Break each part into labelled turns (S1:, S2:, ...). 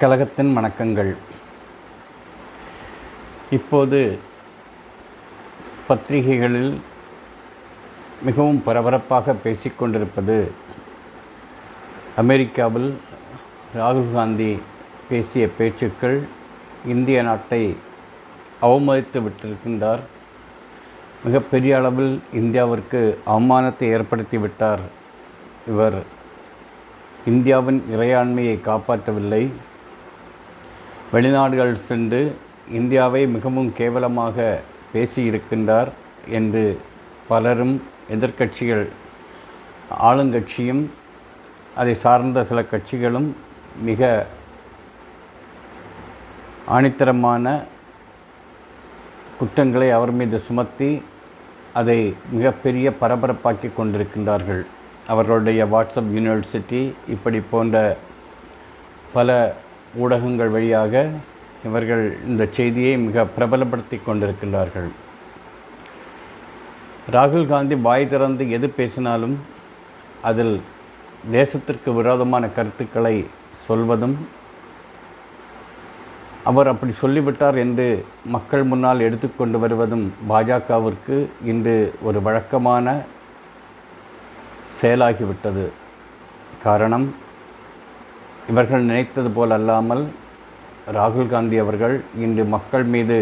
S1: கழகத்தின் வணக்கங்கள். இப்போது பத்திரிகைகளில் மிகவும் பரபரப்பாக பேசிக்கொண்டிருப்பது அமெரிக்காவில் ராகுல் காந்தி பேசிய பேச்சுக்கள் இந்திய நாட்டை அவமதித்து விட்டிருக்கின்றார். மிகப்பெரிய அளவில் இந்தியாவிற்கு அவமானத்தை ஏற்படுத்திவிட்டார் இவர். இந்தியாவின் இறையாண்மையை காப்பாற்றவில்லை. வெளிநாடுகள் சென்று இந்தியாவை மிகவும் கேவலமாக பேசியிருக்கின்றார் என்று பலரும் எதிர்க்கட்சிகள் ஆளுங்கட்சியும் அதை சார்ந்த சில கட்சிகளும் மிக ஆணித்தரமான குற்றங்களை அவர் மீது சுமத்தி அதை மிகப்பெரிய பரபரப்பாக்கி கொண்டிருக்கின்றார்கள். அவர்களுடைய வாட்ஸ்அப் யூனிவர்சிட்டி இப்படி போன்ற பல ஊடகங்கள் வழியாக இவர்கள் இந்த செய்தியை மிக பிரபலப்படுத்தி கொண்டிருக்கின்றார்கள். ராகுல் காந்தி வாய் திறந்து எது பேசினாலும் அதில் தேசத்திற்கு விரோதமான கருத்துக்களை சொல்வதும் அவர் அப்படி சொல்லிவிட்டார் என்று மக்கள் முன்னால் எடுத்துக்கொண்டு வருவதும் பாஜகவிற்கு இன்று ஒரு வழக்கமான செயலாகிவிட்டது. காரணம் இவர்கள் நினைத்தது போல் அல்லாமல் ராகுல் காந்தி அவர்கள் இன்று மக்கள் மீது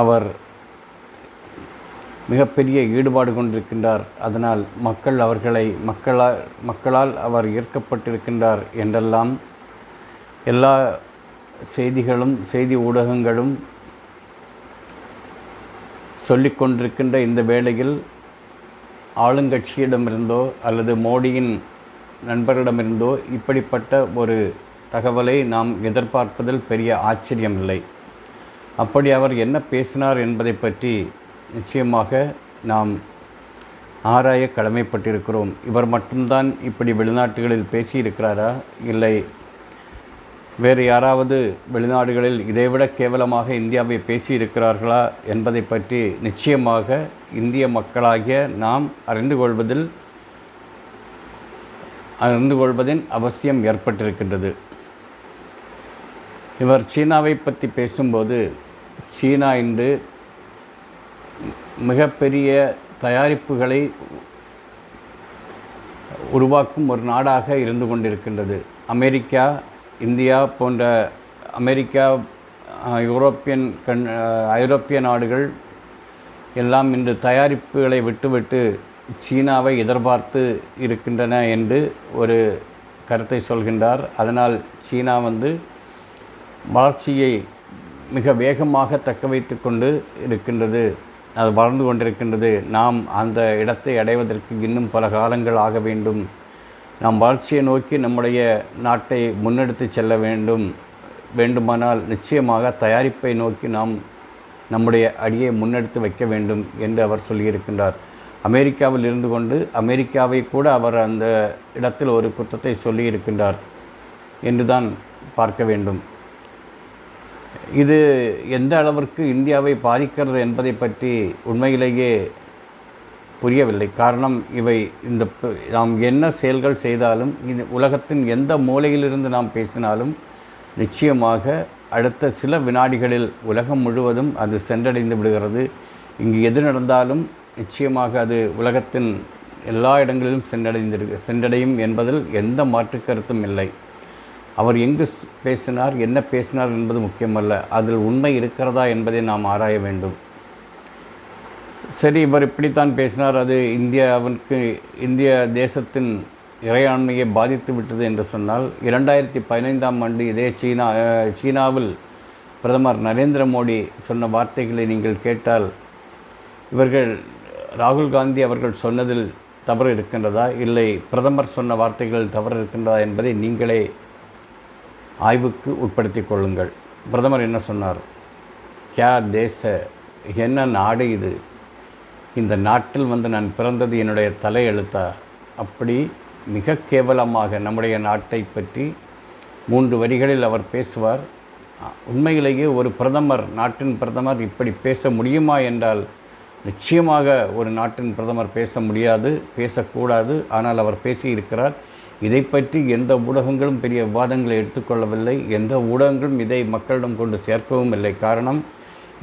S1: அவர் மிகப்பெரிய ஈடுபாடு கொண்டிருக்கின்றார். அதனால் மக்கள் அவர்களை மக்களால் மக்களால் அவர் ஈர்க்கப்பட்டிருக்கின்றார் என்றெல்லாம் எல்லா செய்திகளும் செய்தி ஊடகங்களும் சொல்லிக்கொண்டிருக்கின்ற இந்த வேளையில் ஆளுங்கட்சியிடமிருந்தோ அல்லது மோடியின் நண்பர்களிடமிருந்தோ இப்படிப்பட்ட ஒரு தகவலை நாம் எதிர்பார்ப்பதில் பெரிய ஆச்சரியமில்லை. அப்படி அவர் என்ன பேசினார் என்பதை பற்றி நிச்சயமாக நாம் ஆராய கடமைப்பட்டிருக்கிறோம். இவர் மட்டும்தான் இப்படி வெளிநாட்டுகளில் பேசியிருக்கிறாரா? இல்லை. வேறு யாராவது வெளிநாடுகளில் இதைவிட கேவலமாக இந்தியாவை பேசியிருக்கிறார்களா? என்பதை பற்றி நிச்சயமாக இந்திய மக்களாகிய நாம் அறிந்து கொள்வதில் அறிந்து கொள்வதின் அவசியம் ஏற்பட்டிருக்கின்றது. இவர் சீனாவை பற்றி பேசும்போது சீனா இன்று மிகப்பெரிய தயாரிப்புகளை உருவாக்கும் ஒரு நாடாக இருந்து கொண்டிருக்கின்றது. அமெரிக்கா இந்தியா போன்ற அமெரிக்கா யூரோப்பியன் கண் ஐரோப்பிய நாடுகள் எல்லாம் இன்று தயாரிப்புகளை விட்டுவிட்டு சீனாவை எதிர்பார்த்து இருக்கின்றன என்று ஒரு கருத்தை சொல்கின்றார். அதனால் சீனா வந்து வளர்ச்சியை மிக வேகமாக தக்க வைத்து கொண்டு இருக்கின்றது. அது வளர்ந்து கொண்டிருக்கின்றது. நாம் அந்த இடத்தை அடைவதற்கு இன்னும் பல காலங்கள் ஆக வேண்டும். நாம் வளர்ச்சியை நோக்கி நம்முடைய நாட்டை முன்னெடுத்து செல்ல வேண்டும். வேண்டுமானால் நிச்சயமாக தயாரிப்பை நோக்கி நாம் நம்முடைய அடியை முன்னெடுத்து வைக்க வேண்டும் என்று அவர் சொல்லியிருக்கின்றார். அமெரிக்காவில் இருந்து கொண்டு அமெரிக்காவை கூட அவர் அந்த இடத்தில் ஒரு குற்றத்தை சொல்லியிருக்கின்றார் என்று தான் பார்க்க வேண்டும். இது எந்த அளவிற்கு இந்தியாவை பாதிக்கிறது என்பதை பற்றி உண்மையிலேயே புரியவில்லை. காரணம் இவை இந்த நாம் என்ன செயல்கள் செய்தாலும் இது உலகத்தின் எந்த மூலையிலிருந்து நாம் பேசினாலும் நிச்சயமாக அடுத்த சில வினாடிகளில் உலகம் முழுவதும் அது சென்றடைந்து விடுகிறது. இங்கு எது நடந்தாலும் நிச்சயமாக அது உலகத்தின் எல்லா இடங்களிலும் சென்றடைந்திருக்கு சென்றடையும் என்பதில் எந்த மாற்று கருத்தும் இல்லை. அவர் எங்கு பேசினார் என்ன பேசினார் என்பது முக்கியமல்ல. அதில் உண்மை இருக்கிறதா என்பதை நாம் ஆராய வேண்டும். சரி இவர் இப்படித்தான் பேசினார். அது இந்தியாவிற்கு இந்திய தேசத்தின் இறையாண்மையை பாதித்து விட்டது என்று சொன்னால் இரண்டாயிரத்தி பதினைந்தாம் ஆண்டு இதே சீனா சீனாவில் பிரதமர் நரேந்திர மோடி சொன்ன வார்த்தைகளை நீங்கள் கேட்டால் இவர்கள் ராகுல் காந்தி அவர்கள் சொன்னதில் தவறு இருக்கின்றதா? இல்லை பிரதமர் சொன்ன வார்த்தைகள் தவறு இருக்கின்றதா என்பதை நீங்களே ஆய்வுக்கு உட்படுத்தி கொள்ளுங்கள். பிரதமர் என்ன சொன்னார்? கியா தேச என்ன நாடு இது? இந்த நாட்டில் வந்து நான் பிறந்தது என்னுடைய தலையெழுத்தா? அப்படி மிக கேவலமாக நம்முடைய நாட்டை பற்றி மூன்று வரிகளில் அவர் பேசுவார். உண்மையிலேயே ஒரு பிரதமர் நாட்டின் பிரதமர் இப்படி பேச முடியுமா? என்றால் நிச்சயமாக ஒரு நாட்டின் பிரதமர் பேச முடியாது பேசக்கூடாது. ஆனால் அவர் பேசியிருக்கிறார் இதை பற்றி எந்த ஊடகங்களும் பெரிய விவாதங்களை எடுத்துக்கொள்ளவில்லை. எந்த ஊடகங்களும் இதை மக்களிடம் கொண்டு சேர்க்கவும் இல்லை. காரணம்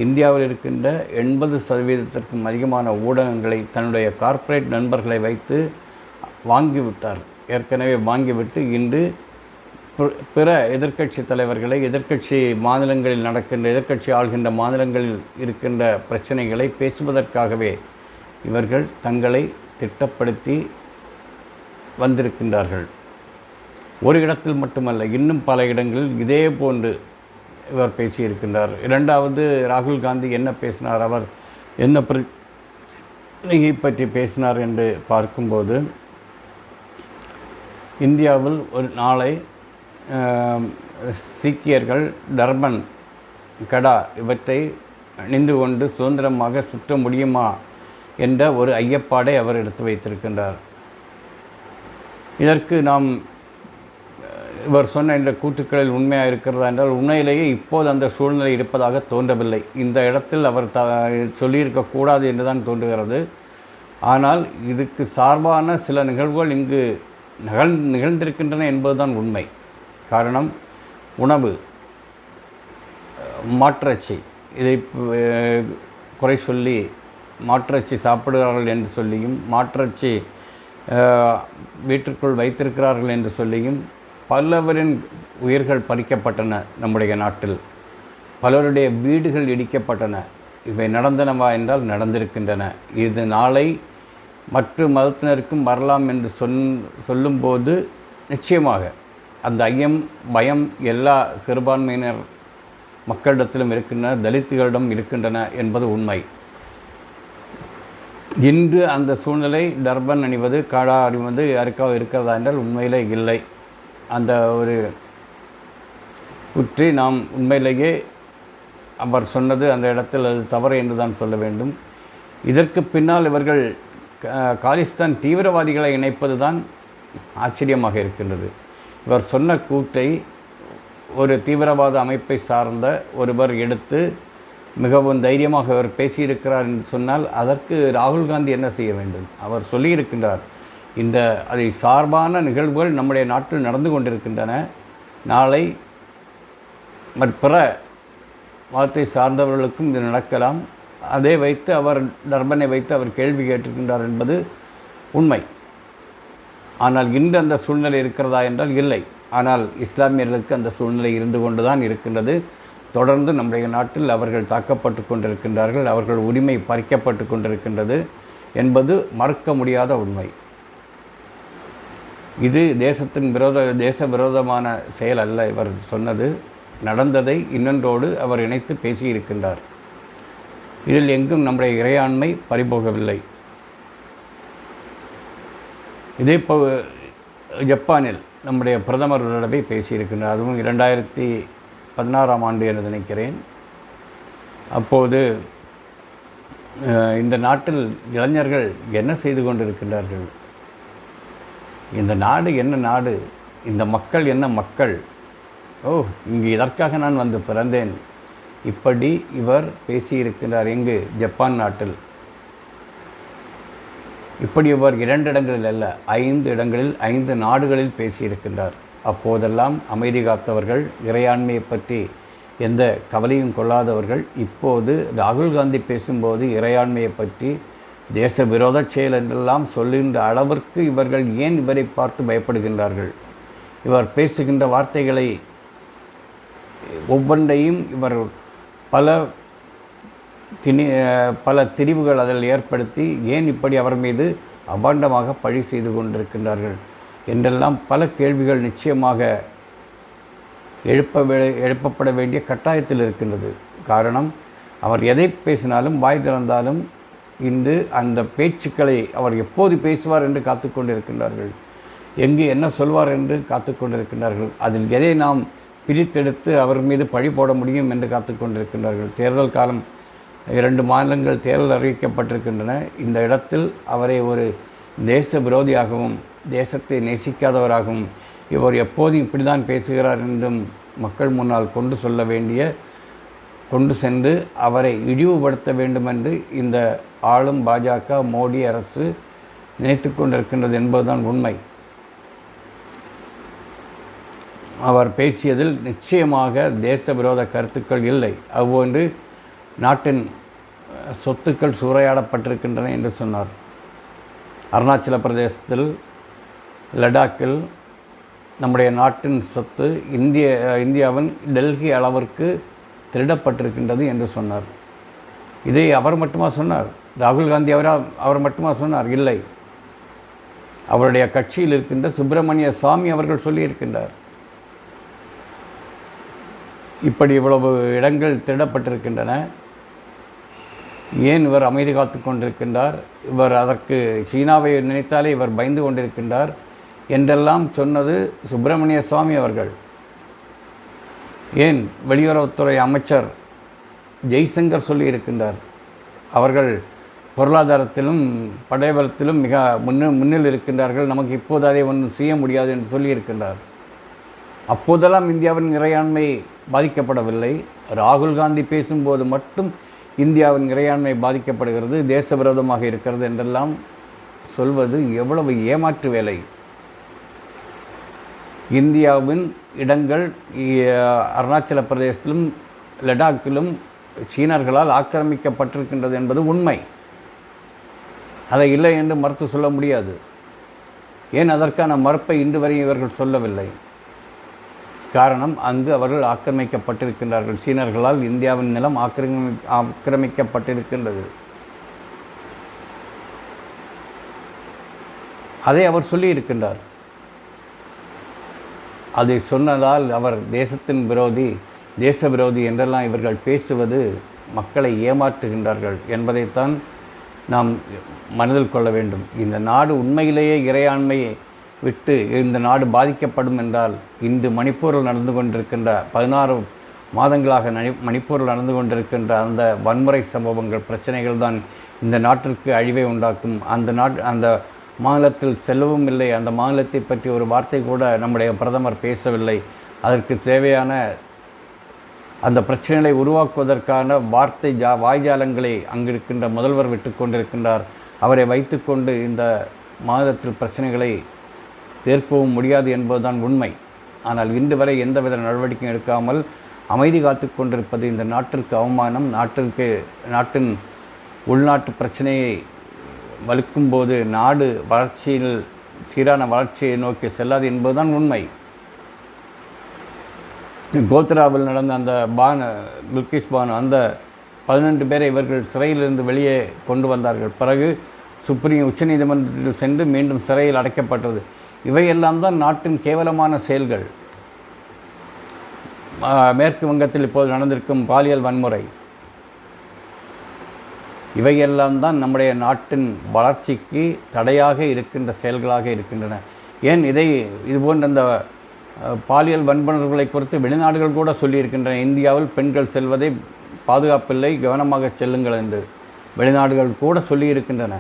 S1: இந்தியாவில் இருக்கின்ற எண்பது சதவீதத்திற்கும் அதிகமான ஊடகங்களை தன்னுடைய கார்ப்பரேட் நண்பர்களை வைத்து வாங்கிவிட்டார். ஏற்கனவே வாங்கிவிட்டு இன்று பிற- எதிர்க்கட்சி தலைவர்களை எதிர்க்கட்சி மாநிலங்களில் நடக்கின்ற எதிர்க்கட்சி ஆள்கின்ற மாநிலங்களில் இருக்கின்ற பிரச்சனைகளை பேசுவதற்காகவே இவர்கள் தங்களை திட்டப்படுத்தி வந்திருக்கின்றார்கள். ஒரு இடத்தில் மட்டுமல்ல இன்னும் பல இடங்களில் இதே போன்று இவர் பேசியிருக்கின்றார். இரண்டாவது ராகுல் காந்தி என்ன பேசினார் அவர் என்ன பிரச்சனையை பற்றி பேசினார் என்று பார்க்கும்போது இந்தியாவில் ஒரு நாளை சீக்கியர்கள் டர்பன் கடா இவற்றை அணிந்து கொண்டு சுதந்திரமாக சுற்ற முடியுமா என்ற ஒரு ஐயப்பாடை அவர் எடுத்து வைத்திருக்கின்றார். இதற்கு நாம் இவர் சொன்ன இந்த கூற்றுக்களில் உண்மையாக இருக்கிறதா என்றால் உண்மையிலேயே இப்போது அந்த சூழ்நிலை இருப்பதாக தோன்றவில்லை. இந்த இடத்தில் அவர் த சொல்லியிருக்கக்கூடாது என்று தான் தோன்றுகிறது. ஆனால் இதுக்கு சார்பான சில நிகழ்வுகள் இங்கு நிகழ் நிகழ்ந்திருக்கின்றன என்பதுதான் உண்மை. காரணம் உணவு மாற்றச்சி. இதை குறை சொல்லி மாற்றச்சி சாப்பிடுகிறார்கள் என்று சொல்லியும் மாற்றச்சி வீட்டிற்குள் வைத்திருக்கிறார்கள் என்று சொல்லியும் பலவரின் உயிர்கள் பறிக்கப்பட்டன நம்முடைய நாட்டில். பலருடைய வீடுகள் இடிக்கப்பட்டன. இவை நடந்தனவா என்றால் நடந்திருக்கின்றன. இது நாளை மற்ற மதத்தினருக்கும் வரலாம் என்று சொன் சொல்லும்போது நிச்சயமாக அந்த ஐயம் பயம் எல்லா சிறுபான்மையினர் மக்களிடத்திலும் இருக்கின்றன தலித்துகளிடம் இருக்கின்றன என்பது உண்மை. இன்று அந்த சூழ்நிலை டர்பன் அணிவது காடா அணிவது யாருக்காவது இருக்கிறதா என்றால் உண்மையிலே இல்லை. அந்த ஒரு உற்றி நாம் உண்மையிலேயே அவர் சொன்னது அந்த இடத்தில் அது தவறு என்று தான் சொல்ல வேண்டும். இதற்கு பின்னால் இவர்கள் காலிஸ்தான் தீவிரவாதிகளை இணைப்பது தான் ஆச்சரியமாக இருக்கின்றது. இவர் சொன்ன கூத்தை ஒரு தீவிரவாத அமைப்பை சார்ந்த ஒருவர் எடுத்து மிகவும் தைரியமாக அவர் பேசியிருக்கிறார் என்று சொன்னால் அதற்கு ராகுல் காந்தி என்ன செய்ய வேண்டும்? அவர் சொல்லியிருக்கின்றார் இந்த அதை சார்பான நிகழ்வுகள் நம்முடைய நாட்டில் நடந்து கொண்டிருக்கின்றன. நாளை மற்ற மதத்தை சார்ந்தவர்களுக்கும் இது நடக்கலாம். அதை வைத்து அவர் டர்பனை வைத்து அவர் கேள்வி கேட்டிருக்கின்றார் என்பது உண்மை. ஆனால் இன்று அந்த சூழ்நிலை இருக்கிறதா என்றால் இல்லை. ஆனால் இஸ்லாமியர்களுக்கு அந்த சூழ்நிலை இருந்து கொண்டு தான் இருக்கின்றது. தொடர்ந்து நம்முடைய நாட்டில் அவர்கள் தாக்கப்பட்டு கொண்டிருக்கின்றார்கள் அவர்கள் உரிமை பறிக்கப்பட்டு கொண்டிருக்கின்றது என்பது மறுக்க முடியாத உண்மை. இது தேசத்தின் விரோத தேச விரோதமான செயல் அல்ல இவர் சொன்னது. நடந்ததை இன்னொன்றோடு அவர் இணைத்து பேசியிருக்கின்றார். இதில் எங்கும் நம்முடைய இறையாண்மை பறிபோகவில்லை. இதே போ ஜப்பானில் நம்முடைய பிரதமர் தடவை பேசியிருக்கின்றார். அதுவும் இரண்டாயிரத்தி பதினாறாம் ஆண்டு என்று நினைக்கிறேன். அப்போது இந்த நாட்டில் இளைஞர்கள் என்ன செய்து கொண்டிருக்கின்றார்கள்? இந்த நாடு என்ன நாடு? இந்த மக்கள் என்ன மக்கள்? ஓ இங்கு இதற்காக நான் வந்து பிறந்தேன். இப்படி இவர் பேசியிருக்கிறார் எங்கு ஜப்பான் நாட்டில். இப்படி இவர் இரண்டு இடங்களில் அல்ல ஐந்து இடங்களில் ஐந்து நாடுகளில் பேசியிருக்கின்றார். அப்போதெல்லாம் அமைதி காத்தவர்கள் இறையாண்மையை பற்றி எந்த கவலையும் கொள்ளாதவர்கள் இப்போது ராகுல் காந்தி பேசும்போது இறையாண்மையை பற்றி தேச விரோத செயல் என்றெல்லாம் சொல்லுகின்ற அளவிற்கு இவர்கள் ஏன் இவரை பார்த்து பயப்படுகின்றார்கள்? இவர் பேசுகின்ற வார்த்தைகளை ஒவ்வொன்றையும் இவர் பல திணி பல திரிவுகள் அதில் ஏற்படுத்தி ஏன் இப்படி அவர் மீது அபாண்டமாக பழி செய்து கொண்டிருக்கின்றார்கள் என்றெல்லாம் பல கேள்விகள் நிச்சயமாக எழுப்ப வே- எழுப்பப்பட வேண்டிய கட்டாயத்தில் இருக்கின்றது. காரணம் அவர் எதை பேசினாலும் வாய் திறந்தாலும் இன்று அந்த பேச்சுக்களை அவர் எப்போது பேசுவார் என்று காத்து கொண்டிருக்கின்றார்கள். எங்கு என்ன சொல்வார் என்று காத்து கொண்டிருக்கின்றார்கள். அதில் எதை நாம் பிரித்தெடுத்து அவர் மீது பழி போட முடியும் என்று காத்து கொண்டிருக்கின்றார்கள். தேர்தல் காலம் இரண்டு மாநிலங்கள் தேர்தல் அறிவிக்கப்பட்டிருக்கின்றன. இந்த இடத்தில் அவரை ஒரு தேச விரோதியாகவும் தேசத்தை நேசிக்காதவராகவும் இவர் எப்போதும் இப்படி தான் பேசுகிறார் என்றும் மக்கள் முன்னால் கொண்டு சொல்ல வேண்டிய கொண்டு சென்று அவரை இழிவுபடுத்த வேண்டும் என்று இந்த ஆளும் பாஜக மோடி அரசு நினைத்து கொண்டிருக்கின்றது என்பதுதான் உண்மை. அவர் பேசியதில் நிச்சயமாக தேச விரோத கருத்துக்கள் இல்லை. அவ்வொன்று நாட்டின் சொத்துக்கள் சூறையாடப்பட்டிருக்கின்றன என்று சொன்னார். அருணாச்சல பிரதேசத்தில் லடாக்கில் நம்முடைய நாட்டின் சொத்து இந்திய இந்தியாவின் டெல்லி அளவிற்கு திருடப்பட்டிருக்கின்றது என்று சொன்னார். இதை அவர் மட்டுமா சொன்னார்? ராகுல் காந்தி அவரா அவர் மட்டுமா சொன்னார்? இல்லை. அவருடைய கட்சியில் இருக்கின்ற சுப்பிரமணிய சாமி அவர்கள் சொல்லியிருக்கின்றார். இப்படி இவ்வளவு இடங்கள் திருடப்பட்டிருக்கின்றன. ஏன் இவர் அமைதி காத்து கொண்டிருக்கின்றார்? இவர் அதற்கு சீனாவை நினைத்தாலே இவர் பயந்து கொண்டிருக்கின்றார் என்றெல்லாம் சொன்னது சுப்பிரமணிய சுவாமி அவர்கள். ஏன் வெளியுறவுத்துறை அமைச்சர் ஜெய்சங்கர் சொல்லியிருக்கின்றார் அவர்கள் பொருளாதாரத்திலும் படைபலத்திலும் மிக முன்னு முன்னில் இருக்கின்றார்கள். நமக்கு இப்போது அதை ஒன்றும் செய்ய முடியாது என்று சொல்லியிருக்கின்றார் அப்போதெல்லாம் இந்தியாவின் இறையாண்மை பாதிக்கப்படவில்லை. ராகுல் காந்தி பேசும்போது மட்டும் இந்தியாவின் இறையாண்மை பாதிக்கப்படுகிறது தேச விரோதமாக இருக்கிறது என்றெல்லாம் சொல்வது எவ்வளவு ஏமாற்று வேலை. இந்தியாவின் இடங்கள் அருணாச்சல பிரதேசத்திலும் லடாக்கிலும் சீனர்களால் ஆக்கிரமிக்கப்பட்டிருக்கின்றது என்பது உண்மை. அதை இல்லை என்று மறுத்து சொல்ல முடியாது. ஏன் அதற்கான மறுப்பை இன்று வரை இவர்கள் சொல்லவில்லை? காரணம் அங்கு அவர்கள் ஆக்கிரமிக்கப்பட்டிருக்கின்றார்கள். சீனர்களால் இந்தியாவின் நிலம் ஆக்கிரமி ஆக்கிரமிக்கப்பட்டிருக்கின்றது. அதை அவர் சொல்லியிருக்கின்றார். அதை சொன்னதால் அவர் தேசத்தின் விரோதி தேச விரோதி என்றெல்லாம் இவர்கள் பேசுவது மக்களை ஏமாற்றுகின்றார்கள் என்பதைத்தான் நாம் மனதில் கொள்ள வேண்டும். இந்த நாடு உண்மையிலேயே இறையாண்மையை. விட்டு இந்த நாடு பாதிக்கப்படும் என்றால் இன்று மணிப்பூரில் நடந்து கொண்டிருக்கின்ற பதினாறு மாதங்களாக நனி மணிப்பூரில் நடந்து கொண்டிருக்கின்ற அந்த வன்முறை சம்பவங்கள் பிரச்சனைகள் தான் இந்த நாட்டிற்கு அழிவை உண்டாக்கும். அந்த நாட் அந்த மாநிலத்தில் செல்லவும் இல்லை. அந்த மாநிலத்தை பற்றி ஒரு வார்த்தை கூட நம்முடைய பிரதமர் பேசவில்லை. அதற்கு தேவையான அந்த பிரச்சனைகளை உருவாக்குவதற்கான வார்த்தை ஜா வாய்ஜாலங்களை அங்கிருக்கின்ற முதல்வர் விட்டு கொண்டிருக்கின்றார். அவரை வைத்துக்கொண்டு இந்த மாநிலத்தில் பிரச்சனைகளை தீர்க்கவும் முடியாது என்பதுதான் உண்மை. ஆனால் இன்று வரை எந்தவித நடவடிக்கையும் எடுக்காமல் அமைதி காத்து கொண்டிருப்பது இந்த நாட்டிற்கு அவமானம் நாட்டிற்கு நாட்டின் உள்நாட்டு பிரச்சனையை வலுக்கும்போது நாடு வளர்ச்சியில் சீரான வளர்ச்சியை நோக்கி செல்லாது என்பதுதான் உண்மை. கோத்ராவில் நடந்த அந்த பானு பில்கிஸ் பானு அந்த பதினெண்டு பேரை இவர்கள் சிறையிலிருந்து வெளியே கொண்டு வந்தார்கள். பிறகு சுப்ரீம் உச்சநீதிமன்றத்தில் சென்று மீண்டும் சிறையில் அடைக்கப்பட்டது. இவையெல்லாம் தான் நாட்டின் கேவலமான செயல்கள். மேற்கு வங்கத்தில் இப்போது நடந்திருக்கும் பாலியல் வன்முறை. இவையெல்லாம் தான் நம்முடைய நாட்டின் வளர்ச்சிக்கு தடையாக இருக்கின்ற செயல்களாக இருக்கின்றன. ஏன் இதை இதுபோன்ற அந்த பாலியல் வன்புணர்வுகளை குறித்து வெளிநாடுகள் கூட சொல்லியிருக்கின்றன. இந்தியாவில் பெண்கள் செல்வதை பாதுகாப்பில்லை கவனமாக செல்லுங்கள் என்று வெளிநாடுகள் கூட சொல்லியிருக்கின்றன.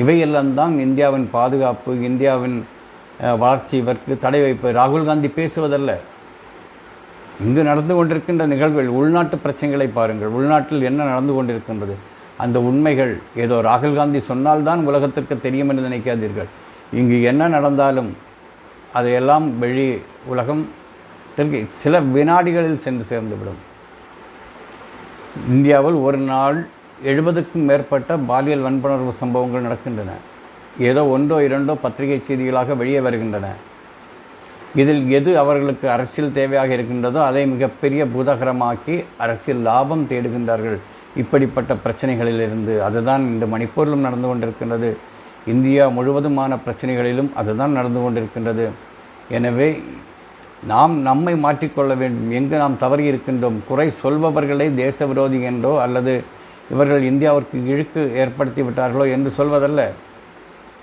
S1: இவையெல்லாம் தான் இந்தியாவின் பாதுகாப்பு இந்தியாவின் வளர்ச்சி இவருக்கு தடை வைப்பு. ராகுல் காந்தி பேசுவதல்ல. இங்கு நடந்து கொண்டிருக்கின்ற நிகழ்வுகள் உள்நாட்டு பிரச்சனைகளை பாருங்கள். உள்நாட்டில் என்ன நடந்து கொண்டிருக்கின்றது? அந்த உண்மைகள். ஏதோ ராகுல் காந்தி சொன்னால்தான் உலகத்திற்கு தெரியும் என்று நினைக்காதீர்கள். இங்கு என்ன நடந்தாலும் அதையெல்லாம் வெளி உலகம் தெற்கு சில வினாடிகளில் சென்று சேர்ந்துவிடும். இந்தியாவில் ஒரு நாள் எழுபதுக்கும் மேற்பட்ட பாலியல் வன்புணர்வு சம்பவங்கள் நடக்கின்றன. ஏதோ ஒன்றோ இரண்டோ பத்திரிகை செய்திகளாக வெளியே வருகின்றன. இதில் எது அவர்களுக்கு அரசியல் தேவையாக இருக்கின்றதோ அதை மிகப்பெரிய பூதகரமாக்கி அரசியல் லாபம் தேடுகின்றார்கள். இப்படிப்பட்ட பிரச்சனைகளிலிருந்து அதுதான் இன்று மணிப்பூரிலும் நடந்து கொண்டிருக்கின்றது. இந்தியா முழுவதுமான பிரச்சனைகளிலும் அதுதான் நடந்து கொண்டிருக்கின்றது. எனவே நாம் நம்மை மாற்றிக்கொள்ள வேண்டும். எங்கு நாம் தவறி இருக்கின்றோம் குறை சொல்பவர்களை தேச விரோதி என்றோ அல்லது இவர்கள் இந்தியாவிற்கு இழுக்கு ஏற்படுத்தி விட்டார்களோ என்று சொல்வதல்ல.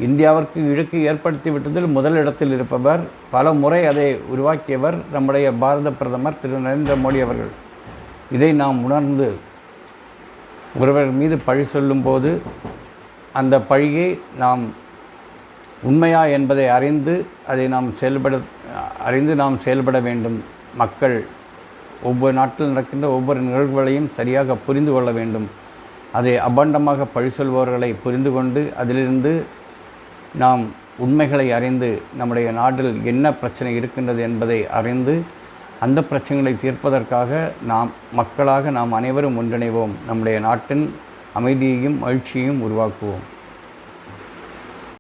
S1: இந்தியாவிற்கு இழுக்கு ஏற்படுத்தி விட்டதில் முதலிடத்தில் இருப்பவர் பல முறை அதை உருவாக்கியவர் நம்முடைய பாரத பிரதமர் திரு. நரேந்திர மோடி அவர்கள். இதை நாம் உணர்ந்து ஒருவர் மீது பழி சொல்லும்போது அந்த பழியை நாம் உண்மையா என்பதை அறிந்து அதை நாம் செயல்பட அறிந்து நாம் செயல்பட வேண்டும். மக்கள் ஒவ்வொரு நாட்டில் நடக்கின்ற ஒவ்வொரு நிகழ்வுகளையும் சரியாக புரிந்து கொள்ள வேண்டும். அதை அபாண்டமாக பழி சொல்பவர்களை புரிந்து கொண்டு அதிலிருந்து நாம் உண்மைகளை அறிந்து நம்முடைய நாட்டில் என்ன பிரச்சனை இருக்கின்றது என்பதை அறிந்து அந்த பிரச்சனைகளை தீர்ப்பதற்காக நாம் மக்களாக நாம் அனைவரும் ஒன்றிணைவோம். நம்முடைய நாட்டின் அமைதியையும் மகிழ்ச்சியையும் உருவாக்குவோம்.